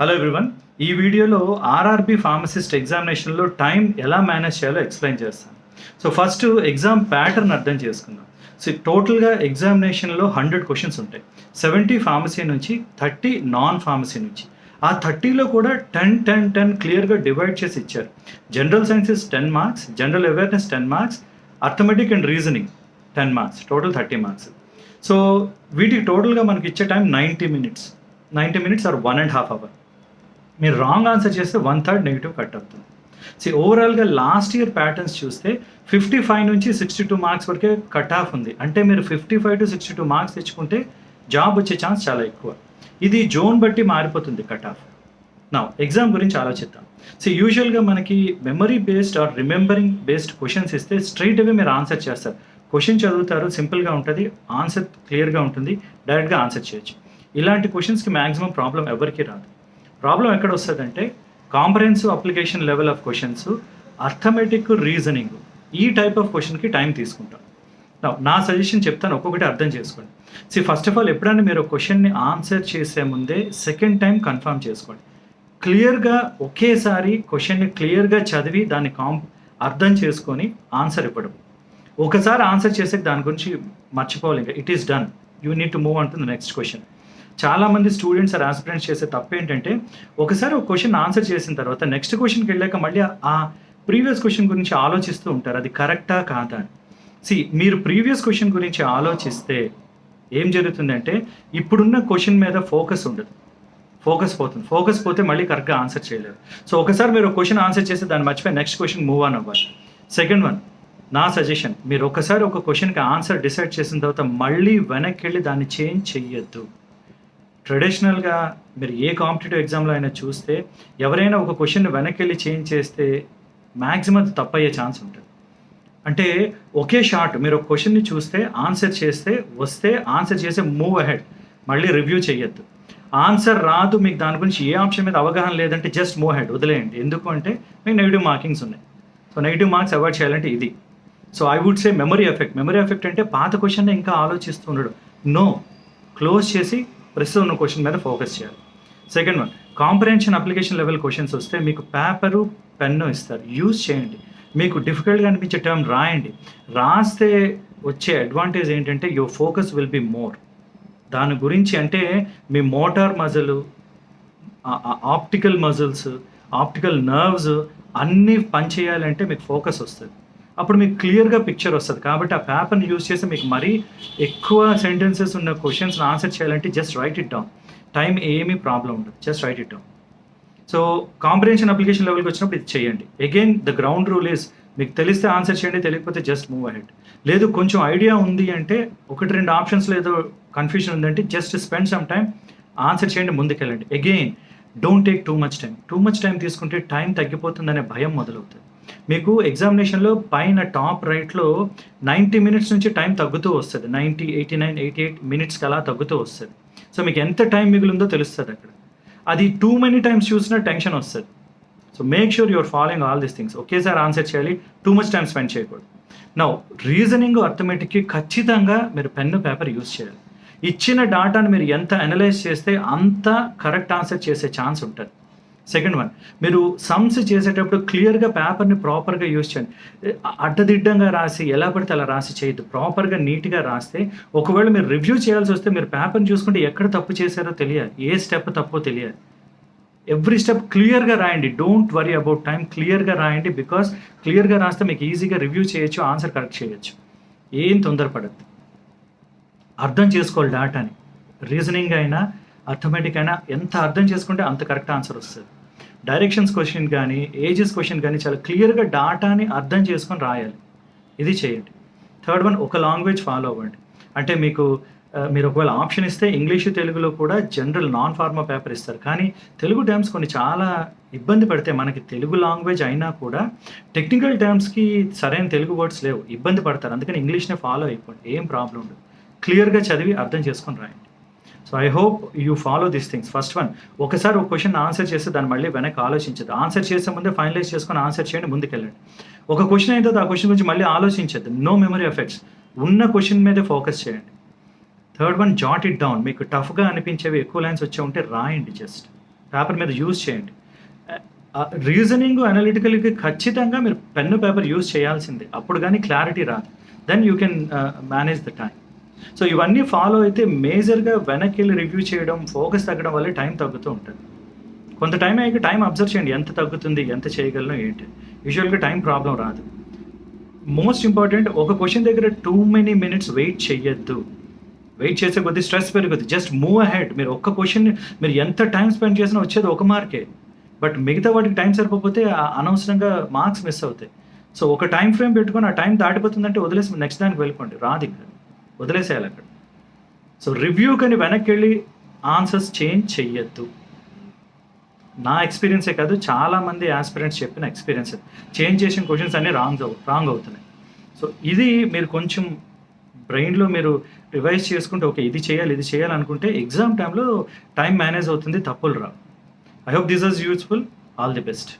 Hello everyone ఈ వీడియోలో RRB pharmacist ఎగ్జామినేషన్లో టైం ఎలా మేనేజ్ చేయాలో ఎక్స్ప్లెయిన్ చేస్తాను. సో ఫస్ట్ ఎగ్జామ్ ప్యాటర్న్ అర్థం చేసుకుందాం. సో టోటల్గా ఎగ్జామినేషన్లో హండ్రెడ్ క్వశ్చన్స్ ఉంటాయి. సెవెంటీ ఫార్మసీ నుంచి థర్టీ నాన్ ఫార్మసీ నుంచి. ఆ థర్టీలో కూడా టెన్ టెన్ టెన్ క్లియర్గా డివైడ్ చేసి ఇచ్చారు. General sciences ten marks general awareness ten marks arithmetic and reasoning ten marks total thirty marks so వీటికి టోటల్గా మనకి ఇచ్చే time ninety minutes ninety minutes or one and half hour మీరు wrong answer చేస్తే one third negative cut అవుతుంది. So ఓవరాల్గా last year patterns చూస్తే fifty five నుంచి సిక్స్టీ టూ మార్క్స్ వరకే కట్ ఆఫ్ ఉంది. అంటే మీరు fifty five to sixty two marks తెచ్చుకుంటే జాబ్ వచ్చే ఛాన్స్ చాలా ఎక్కువ. ఇది జోన్ బట్టి మారిపోతుంది కట్ ఆఫ్ నా ఎగ్జామ్ గురించి ఆలోచిద్దాం. సో యూజువల్గా మనకి memory based or remembering based questions ఇస్తే స్ట్రైట్ అవే మీరు ఆన్సర్ చేస్తారు. క్వశ్చన్ చదువుతారు సింపుల్గా ఉంటుంది ఆన్సర్ క్లియర్గా ఉంటుంది డైరెక్ట్గా ఆన్సర్ చేయొచ్చు. ఇలాంటి క్వశ్చన్స్కి మ్యాక్సిమం ప్రాబ్లం ఎవరికి రాదు. ప్రాబ్లం ఎక్కడ వస్తుందంటే comprehensive application level of questions arithmetic reasoning ఈ టైప్ ఆఫ్ క్వశ్చన్కి టైం తీసుకుంటాం. నా సజెషన్ చెప్తాను ఒక్కొక్కటి అర్థం చేసుకోండి. సి ఫస్ట్ ఆఫ్ ఆల్ ఎప్పుడైనా మీరు క్వశ్చన్ని ఆన్సర్ చేసే ముందే సెకండ్ టైం కన్ఫర్మ్ చేసుకోండి. క్లియర్గా ఒకేసారి క్వశ్చన్ని క్లియర్గా చదివి దాన్ని కాం అర్థం చేసుకొని ఆన్సర్ ఇవ్వడం ఒకసారి ఆన్సర్ చేసే దాని గురించి మర్చిపోవాలి ఇంకా. It is done you need to move on to the next question చాలామంది స్టూడెంట్స్ ఆర్ ఆస్పిరెంట్స్ చేసే తప్పు ఏంటంటే ఒకసారి ఒక క్వశ్చన్ ఆన్సర్ చేసిన తర్వాత నెక్స్ట్ క్వశ్చన్కి వెళ్ళాక మళ్ళీ ఆ ప్రీవియస్ క్వశ్చన్ గురించి ఆలోచిస్తూ ఉంటారు. అది కరెక్టా కాదా అని. సి మీరు ప్రీవియస్ క్వశ్చన్ గురించి ఆలోచిస్తే ఏం జరుగుతుందంటే ఇప్పుడున్న క్వశ్చన్ మీద ఫోకస్ ఉండదు. ఫోకస్ పోతుంది. ఫోకస్ పోతే మళ్ళీ కరెక్ట్గా ఆన్సర్ చేయలేరు. సో ఒకసారి మీరు క్వశ్చన్ ఆన్సర్ చేస్తే దాన్ని మర్చిపోయి నెక్స్ట్ క్వశ్చన్ మూవ్ ఆన్ అవ్వాలి. సెకండ్ వన్ నా సజెషన్ మీరు ఒకసారి ఒక క్వశ్చన్కి ఆన్సర్ డిసైడ్ చేసిన తర్వాత మళ్ళీ వెనక్కి వెళ్ళి దాన్ని చేంజ్ చెయ్యొద్దు. ట్రెడిషనల్గా మీరు ఏ కాంపిటేటివ్ ఎగ్జామ్లో అయినా చూస్తే ఎవరైనా ఒక క్వశ్చన్ వెనక్కి వెళ్ళి చేంజ్ చేస్తే మ్యాక్సిమం తప్పయ్యే ఛాన్స్ ఉంటుంది. అంటే ఒకే షార్ట్ మీరు ఒక క్వశ్చన్ని చూస్తే ఆన్సర్ చేస్తే వస్తే ఆన్సర్ చేసే మూవ్ అహెడ్ మళ్ళీ రివ్యూ చేయొద్దు ఆన్సర్ రాదు మీకు దాని గురించి ఏ ఆప్షన్ మీద అవగాహన లేదంటే జస్ట్ మూవ్ హెడ్ వదిలేయండి. ఎందుకు అంటే మీకు నెగిటివ్ మార్కింగ్స్ ఉన్నాయి. సో నెగిటివ్ మార్క్స్ అవాయిడ్ చేయాలంటే ఇది. So I would say memory effect memory effect అంటే పాత క్వశ్చన్ ఇంకా ఆలోచిస్తూ ఉండడు. నో క్లోజ్ చేసి ప్రస్తుతం ఉన్న క్వశ్చన్ మీద ఫోకస్ చేయాలి. Second one comprehension application level questions వస్తే మీకు పేపరు పెన్ను ఇస్తారు. యూజ్ చేయండి. మీకు డిఫికల్ట్గా అనిపించే టర్మ్ రాయండి. రాస్తే వచ్చే అడ్వాంటేజ్ ఏంటంటే your focus will be more. దాని గురించి అంటే మీ motor muscle optical muscles optical nerves అన్నీ పనిచేయాలంటే మీకు ఫోకస్ వస్తుంది. అప్పుడు మీకు క్లియర్గా పిక్చర్ వస్తుంది. కాబట్టి ఆ పేపర్ని యూజ్ చేసి మీకు మరీ ఎక్కువ సెంటెన్సెస్ ఉన్న క్వశ్చన్స్ని ఆన్సర్ చేయాలంటే just write it down time ఏమీ ప్రాబ్లం ఉండదు. Just write it down so comprehension application లెవెల్కి వచ్చినప్పుడు ఇది చేయండి. Again the ground rule is మీకు తెలిస్తే ఆన్సర్ చేయండి తెలియకపోతే జస్ట్ మూవ్ అహెడ్ లేదు కొంచెం ఐడియా ఉంది అంటే ఒకటి రెండు ఆప్షన్స్లో ఏదో కన్ఫ్యూజన్ ఉందంటే just spend some time answer చేయండి ముందుకెళ్ళండి. Again don't take too much time too much time తీసుకుంటే టైం తగ్గిపోతుందనే భయం మొదలవుతుంది. మీకు ఎగ్జామినేషన్లో పైన టాప్ రైట్లో నైంటీ మినిట్స్ నుంచి టైం తగ్గుతూ వస్తుంది. Ninety eighty nine eighty eight మినిట్స్కి అలా తగ్గుతూ వస్తుంది. సో మీకు ఎంత టైం మిగిలిందో తెలుస్తుంది అక్కడ. అది టూ మెనీ టైమ్స్ చూసినా టెన్షన్ వస్తుంది. So make sure your following all these things ఒకేసారి ఆన్సర్ చేయాలి. టూ మచ్ టైం స్పెండ్ చేయకూడదు. నౌ రీజనింగ్ అర్థమెటిక్కి ఖచ్చితంగా మీరు పెన్ను పేపర్ యూజ్ చేయాలి. ఇచ్చిన డాటాను మీరు ఎంత అనలైజ్ చేస్తే అంత కరెక్ట్ ఆన్సర్ చేసే ఛాన్స్ ఉంటుంది. సెకండ్ వన్ మీరు సమ్స్ చేసేటప్పుడు క్లియర్గా పేపర్ని ప్రాపర్గా యూజ్ చేయండి. అడ్డదిడ్డంగా రాసి ఎలా పడితే అలా రాసి చేయొద్దు. ప్రాపర్గా నీట్గా రాస్తే ఒకవేళ మీరు రివ్యూ చేయాల్సి వస్తే మీరు పేపర్ని చూసుకుంటే ఎక్కడ తప్పు చేశారో తెలియాలి. ఏ స్టెప్ తప్పో తెలియాలి. ఎవ్రీ స్టెప్ క్లియర్గా రాయండి. డోంట్ వరీ అబౌట్ టైం క్లియర్గా రాయండి బికాస్ క్లియర్గా రాస్తే మీకు ఈజీగా రివ్యూ చేయొచ్చు ఆన్సర్ కరెక్ట్ చేయొచ్చు. ఏం తొందరపడద్దు. అర్థం చేసుకోవాలి డాటాని రీజనింగ్ అయినా అర్థమెటిక్ అయినా ఎంత అర్థం చేసుకుంటే అంత కరెక్ట్ ఆన్సర్ వస్తుంది. డైరెక్షన్స్ క్వశ్చన్ కానీ ఏజెస్ క్వశ్చన్ కానీ చాలా క్లియర్గా డాటాని అర్థం చేసుకొని రాయాలి. ఇది చేయండి. థర్డ్ వన్ ఒక లాంగ్వేజ్ ఫాలో అవ్వండి. అంటే మీకు మీరు ఒకవేళ ఆప్షన్ ఇస్తే ఇంగ్లీషు తెలుగులో కూడా జనరల్ నాన్ ఫార్మా పేపర్ ఇస్తారు. కానీ తెలుగు టర్మ్స్ కొన్ని చాలా ఇబ్బంది పడితే మనకి తెలుగు లాంగ్వేజ్ అయినా కూడా టెక్నికల్ టర్మ్స్కి సరైన తెలుగు వర్డ్స్ లేవు. ఇబ్బంది పడతారు. అందుకని ఇంగ్లీష్నే ఫాలో అయిపోండి. ఏం ప్రాబ్లం ఉండదు క్లియర్గా చదివి అర్థం చేసుకొని రాయండి. So I hope you follow this things first one ఒకసారి ఒక క్వశ్చన్ ఆన్సర్ చేస్తే దాన్ని మళ్ళీ వెనక్కి ఆలోచించదు ఆన్సర్ చేసే ముందే ఫైనలైజ్ చేసుకొని ఆన్సర్ చేయండి ముందుకెళ్ళండి ఒక క్వశ్చన్ అయితే ఆ క్వశ్చన్ గురించి మళ్ళీ ఆలోచించద్దు. నో మెమరీ ఎఫెక్ట్స్ ఉన్న క్వశ్చన్ మీదే ఫోకస్ చేయండి. Third one jot it down మీకు టఫ్గా అనిపించేవి ఎక్కువ లైన్స్ వచ్చే ఉంటే రాయండి జస్ట్ పేపర్ మీద యూజ్ చేయండి. రీజనింగ్ అనలిటికల్కి ఖచ్చితంగా మీరు పెన్ను పేపర్ యూజ్ చేయాల్సిందే. అప్పుడు కానీ క్లారిటీ రాదు. Then you can manage the time so ఇవన్నీ ఫాలో అయితే మేజర్గా వెనక్కి వెళ్ళి రివ్యూ చేయడం ఫోకస్ తగ్గడం వల్ల టైం తగ్గుతూ ఉంటుంది. కొంత టైం అయ్యాక టైం అబ్జర్వ్ చేయండి ఎంత తగ్గుతుంది ఎంత చేయగలను ఏంటి? యూజువల్గా టైం ప్రాబ్లం రాదు. మోస్ట్ ఇంపార్టెంట్ ఒక క్వశ్చన్ దగ్గర టూ మెనీ మినిట్స్ వెయిట్ చేయొద్దు. వెయిట్ చేసే కొద్ది స్ట్రెస్ పెరుగుద్ది. జస్ట్ మూవ్ అహెడ్ మీరు ఒక్క క్వశ్చన్ మీరు ఎంత టైం స్పెండ్ చేసినా వచ్చేది ఒక మార్కే బట్ మిగతా వాటికి టైం సరిపోతే అనవసరంగా మార్క్స్ మిస్ అవుతాయి. సో ఒక టైం ఫ్రేమ్ పెట్టుకొని ఆ టైం దాటిపోతుందంటే వదిలేసి నెక్స్ట్ దానికి వెళ్ళిపోండి. రాదు ఇక్కడ. వదిలేసేయాలి అక్కడ. సో రివ్యూ కానీ వెనక్కి వెళ్ళి ఆన్సర్స్ చేంజ్ చెయ్యొద్దు. నా ఎక్స్పీరియన్సే కాదు చాలా మంది ఆస్పిరెంట్స్ చెప్పిన ఎక్స్పీరియన్స్ చేంజ్ చేసిన క్వశ్చన్స్ అన్నీ రాంగ్ అవు రాంగ్ అవుతున్నాయి. సో ఇది మీరు కొంచెం బ్రెయిన్లో మీరు రివైజ్ చేసుకుంటే ఓకే ఇది చేయాలి ఇది చేయాలి అనుకుంటే ఎగ్జామ్ టైంలో టైం మేనేజ్ అవుతుంది తప్పులు రావు. I hope this is useful all the best